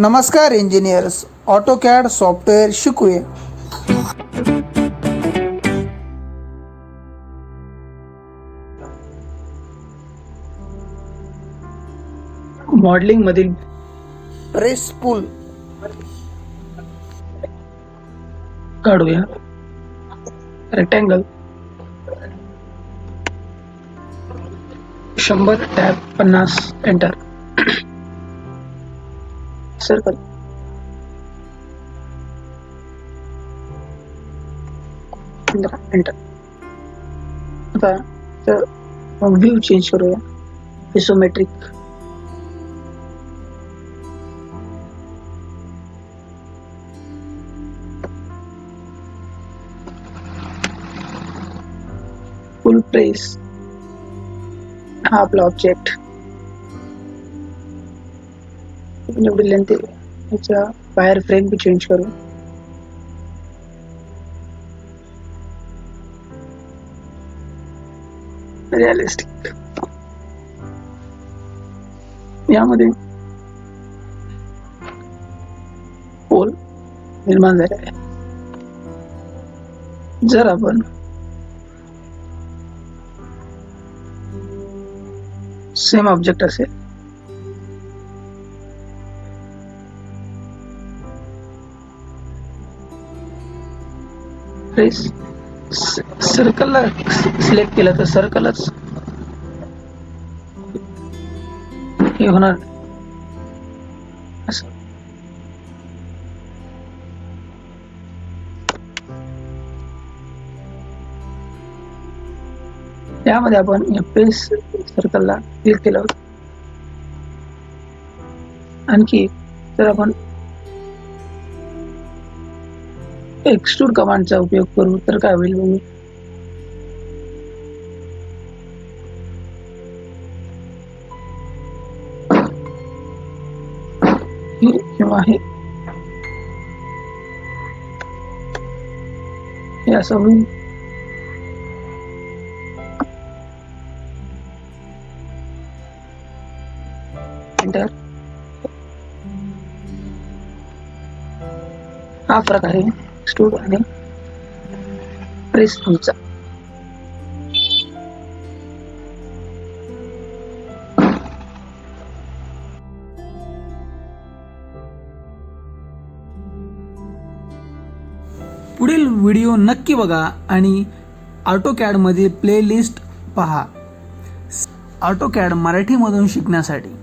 नमस्कार engineers AutoCAD software शिकूया। Modelling मधील प्रेस पूल काढूया. रेक्टँगल शंभर टॅब पन्नास एंटर. सर्कल एंटर आता व्ह्यू चेंज करूया इसोमेट्रिक फुल प्रेस हा आपला ऑब्जेक्ट बाहेर फ्रेम बी चेंज करू। रिअलिस्टिक निर्माण जर आपण सेम ऑब्जेक्ट असेल सर्कलला सिलेक्ट केलं तर सर्कलच हे होणार. असं. त्यामध्ये आपण या पेस सर्कलला क्लिक केलं. आणखी तर आपण एक्सट्रूड कमांडचा उपयोग करू तर काय होईल बघू. हे किंवा हे. असं होईल. हा फरक आहे. स्टूड आणि प्रेस टूलचा पुढील व्हिडिओ नक्की बघा आणि ऑटोकॅडमधील प्लेलिस्ट पहा. ऑटोकॅड मराठीमधून शिकण्यासाठी.